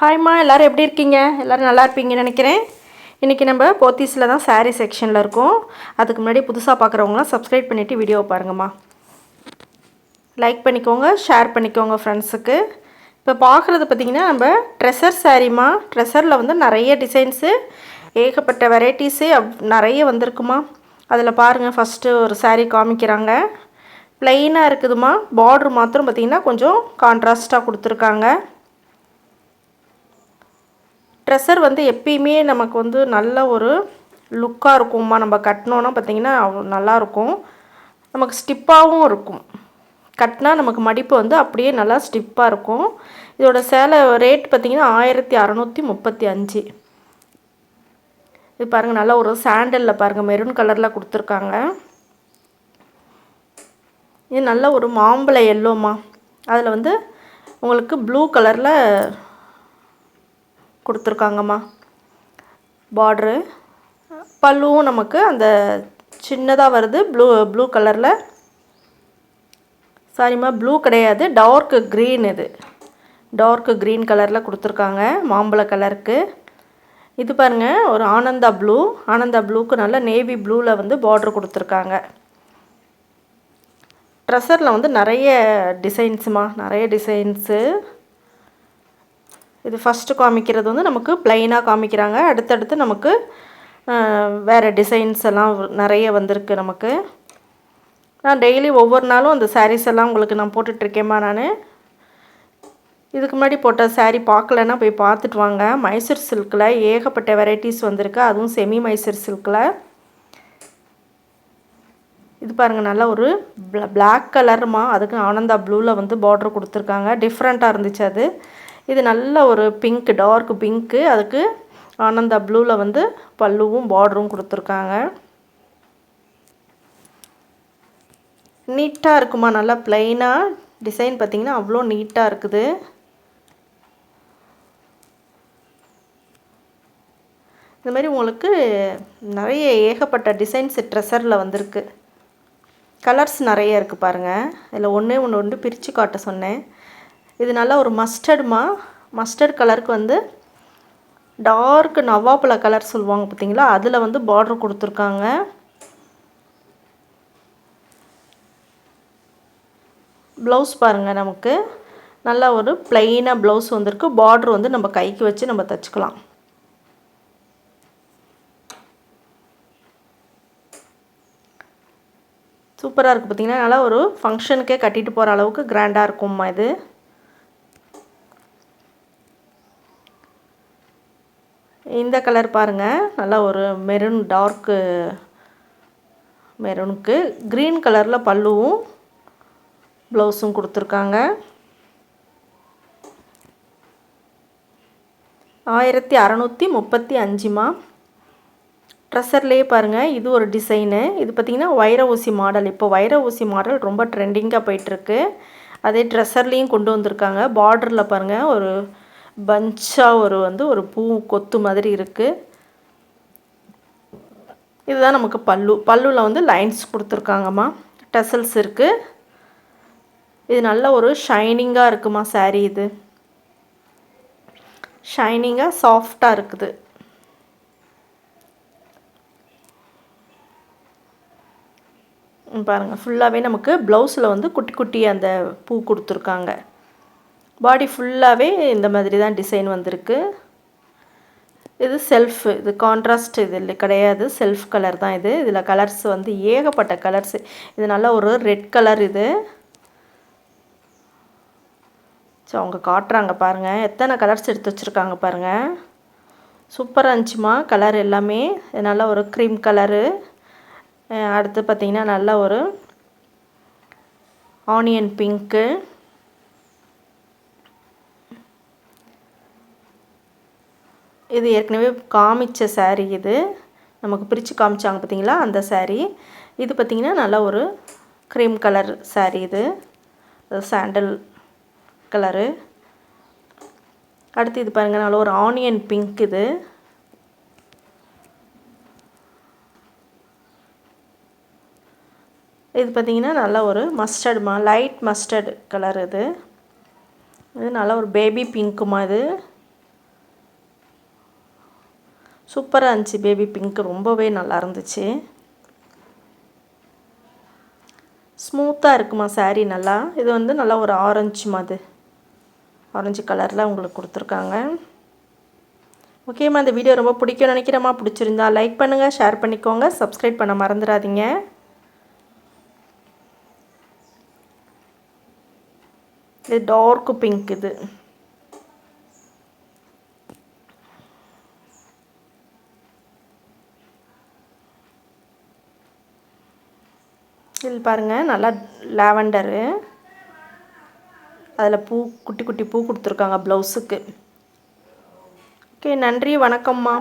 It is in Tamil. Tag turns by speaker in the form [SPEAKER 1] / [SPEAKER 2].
[SPEAKER 1] ஹாய்மா எல்லோரும் எப்படி இருக்கீங்க? எல்லோரும் நல்லா இருப்பீங்கன்னு நினைக்கிறேன். இன்றைக்கி நம்ம போத்தீஸில் தான் சாரீ செக்ஷனில் இருக்கோம். அதுக்கு முன்னாடி புதுசாக பார்க்குறவங்களாம் சப்ஸ்கிரைப் பண்ணிவிட்டு வீடியோ பாருங்கம்மா. லைக் பண்ணிக்கோங்க ஷேர் பண்ணிக்கோங்க ஃப்ரெண்ட்ஸுக்கு இப்போ பார்க்குறது பார்த்திங்கன்னா நம்ம ட்ரெஸ்ஸர் சாரீம்மா ட்ரெஸ்ஸரில் வந்து நிறைய டிசைன்ஸு ஏகப்பட்ட வெரைட்டிஸு நிறைய வந்திருக்குமா அதில் பாருங்கள் ஃபஸ்ட்டு ஒரு சாரீ காமிக்கிறாங்க. ப்ளைனாக இருக்குதுமா பார்ட்ரு மாத்திரம் பார்த்திங்கன்னா கொஞ்சம் கான்ட்ராஸ்ட்டாக கொடுத்துருக்காங்க. ட்ரெஸ்ஸர் வந்து எப்பயுமே நமக்கு வந்து நல்ல ஒரு லுக்காக இருக்கும்மா. நம்ம கட்டினோன்னா பார்த்திங்கன்னா அவ்வளோ நல்லாயிருக்கும் நமக்கு ஸ்டிப்பாகவும் இருக்கும். கட்டினா நமக்கு மடிப்பு வந்து அப்படியே நல்லா ஸ்டிப்பாக இருக்கும். இதோட சேலை ரேட் பார்த்திங்கன்னா ஆயிரத்தி அறநூற்றி முப்பத்தி அஞ்சு. இது பாருங்கள் நல்லா ஒரு சாண்டலில் பாருங்கள் மெரூன் கலரில் கொடுத்துருக்காங்க. இது நல்ல ஒரு மாம்பழ எல்லோம்மா அதில் வந்து உங்களுக்கு ப்ளூ கலரில் கொடுத்துருக்காங்கம்மா. பார்ட்ரு பல்லுவும் நமக்கு அந்த சின்னதாக வருது ப்ளூ ப்ளூ கலரில் சாரிம்மா ப்ளூ கிடையாது டார்க்கு க்ரீன் இது. டார்க்கு க்ரீன் கலரில் கொடுத்துருக்காங்க மாம்பழ கலருக்கு இது பாருங்கள் ஒரு ஆனந்தா ப்ளூ ஆனந்தா ப்ளூக்கு நல்ல நேவி ப்ளூவில் வந்து பார்ட்ரு கொடுத்துருக்காங்க. ட்ரெஸ்ஸரில் வந்து நிறைய டிசைன்ஸுமா நிறைய டிசைன்ஸு இது ஃபஸ்ட்டு காமிக்கிறது வந்து நமக்கு ப்ளைனாக காமிக்கிறாங்க. அடுத்தடுத்து நமக்கு வேறு டிசைன்ஸ் எல்லாம் நிறைய வந்திருக்கு நமக்கு. நான் டெய்லி ஒவ்வொரு நாளும் அந்த சாரீஸ் எல்லாம் உங்களுக்கு நான் போட்டுட்ருக்கேம்மா நான். இதுக்கு முன்னாடி போட்ட சாரீ பார்க்கலன்னா போய் பார்த்துட்டு வாங்க. மைசூர் சில்கில் ஏகப்பட்ட வெரைட்டிஸ் வந்திருக்கு. அதுவும் செமி மைசூர் சில்கில். இது பாருங்கள் நல்லா ஒரு பிளாக் கலருமா அதுக்கு ஆனந்தா ப்ளூவில் வந்து பார்ட்ரு கொடுத்துருக்காங்க. டிஃப்ரெண்ட்டாக இருந்துச்சு அது. இது நல்ல ஒரு பிங்க் டார்க் பிங்க்கு அதுக்கு ஆனந்தா ப்ளூவில் வந்து பல்லுவும் பார்டரும் கொடுத்துருக்காங்க. நீட்டாக இருக்குமா? நல்லா ப்ளைனாக டிசைன் பார்த்திங்கன்னா அவ்வளோ நீட்டாக இருக்குது. இந்த மாதிரி உங்களுக்கு நிறைய ஏகப்பட்ட டிசைன்ஸ் ட்ரெஸ்ஸரில் வந்திருக்கு. கலர்ஸ் நிறைய இருக்குது பாருங்கள் இதில் ஒன்றே ஒன்று ஒன்று பிரித்து காட்ட சொன்னேன். இது நல்லா ஒரு மஸ்டர்டுமா மஸ்டர்ட் கலருக்கு வந்து டார்க் நவாப்பழ கலர் சொல்லுவாங்க பார்த்தீங்களா அதில் வந்து பார்டர் கொடுத்துருக்காங்க. ப்ளவுஸ் பாருங்கள் நமக்கு. நல்லா ஒரு ப்ளைனாக ப்ளவுஸ் வந்திருக்கு. பார்ட்ரு வந்து நம்ம கைக்கு வச்சு நம்ம தைச்சிக்கலாம். சூப்பராக இருக்குது பார்த்திங்கன்னா நல்லா ஒரு ஃபங்க்ஷனுக்கே கட்டிட்டு போகிற அளவுக்கு கிராண்டாக இருக்கும்மா இது. இந்த கலர் பாருங்கள் நல்லா ஒரு மெரூன் டார்க்கு மெரூனுக்கு க்ரீன் கலரில் பல்லுவும் ப்ளவுஸும் கொடுத்துருக்காங்க. ஆயிரத்தி அறநூற்றி முப்பத்தி அஞ்சுமா ட்ரெஸ்ஸர்லேயே பாருங்கள் இது ஒரு டிசைனு இது பார்த்திங்கன்னா வைர ஊசி மாடல் இப்போ வைர ஊசி மாடல் ரொம்ப ட்ரெண்டிங்காக போயிட்டுருக்கு அதே ட்ரெஸ்ஸர்லேயும் கொண்டு வந்திருக்காங்க. பார்டரில் பாருங்கள் ஒரு பஞ்சாக ஒரு வந்து ஒரு பூ கொத்து மாதிரி இருக்குது இதுதான் நமக்கு பல்லு. பல்லுவில் வந்து லைன்ஸ் கொடுத்துருக்காங்கம்மா. டசல்ஸ் இருக்குது இது நல்ல ஒரு ஷைனிங்காக இருக்குமா சாரீ இது? ஷைனிங்காக சாஃப்டாக இருக்குது. பாருங்கள் ஃபுல்லாகவே நமக்கு ப்ளவுஸில் வந்து குட்டி குட்டி அந்த பூ கொடுத்துருக்காங்க. பாடி ஃபுல்லாகவே இந்த மாதிரி தான் டிசைன் வந்திருக்கு. இது செல்ஃப் இது கான்ட்ராஸ்ட் இது இல்லை கிடையாது. செல்ஃப் கலர் தான் இது. இதில் கலர்ஸ் வந்து ஏகப்பட்ட கலர்ஸ் இது நல்லா ஒரு ரெட் கலர் இது. ஸோ அவங்க காட்டுறாங்க பாருங்கள் எத்தனை கலர்ஸ் எடுத்து வச்சுருக்காங்க பாருங்கள் சூப்பராக இருந்துச்சுமா கலர் எல்லாமே. நல்ல ஒரு க்ரீம் கலரு அடுத்து பார்த்திங்கன்னா நல்ல ஒரு ஆனியன் பிங்க்கு இது ஏற்கனவே காமிச்ச சாரீ இது. நமக்கு பிரித்து காமிச்சாங்க பார்த்தீங்களா அந்த சாரீ இது பார்த்திங்கன்னா நல்லா ஒரு க்ரீம் கலர் சாரீ இது. சாண்டல் கலரு அடுத்து இது பாருங்கள் நல்ல ஒரு ஆனியன் பிங்க் இது. இது பார்த்திங்கன்னா நல்லா ஒரு மஸ்டர்டுமா லைட் மஸ்டர்டு கலர் இது. இது நல்ல ஒரு பேபி பிங்க்குமா இது. சூப்பராக இருந்துச்சு பேபி பிங்க். ரொம்பவே நல்லா இருந்துச்சு. ஸ்மூத்தாக இருக்குமா சாரீ நல்லா? இது வந்து நல்லா ஒரு ஆரஞ்சு மாதிரி ஆரஞ்சு கலரில் உங்களுக்கு கொடுத்துருக்காங்க. ஓகேம்மா இந்த வீடியோ ரொம்ப பிடிக்கும் நினைக்கிறேம்மா. பிடிச்சிருந்தா லைக் பண்ணுங்கள் ஷேர் பண்ணிக்கோங்க. சப்ஸ்கிரைப் பண்ண மறந்துடாதீங்க. இது டார்க்கு பிங்க் இது. இது பாருங்கள் நல்லா லாவெண்டரு. அதில் பூ குட்டி குட்டி பூ கொடுத்துருக்காங்க ப்ளவுஸுக்கு ஓகே நன்றி வணக்கம்மா.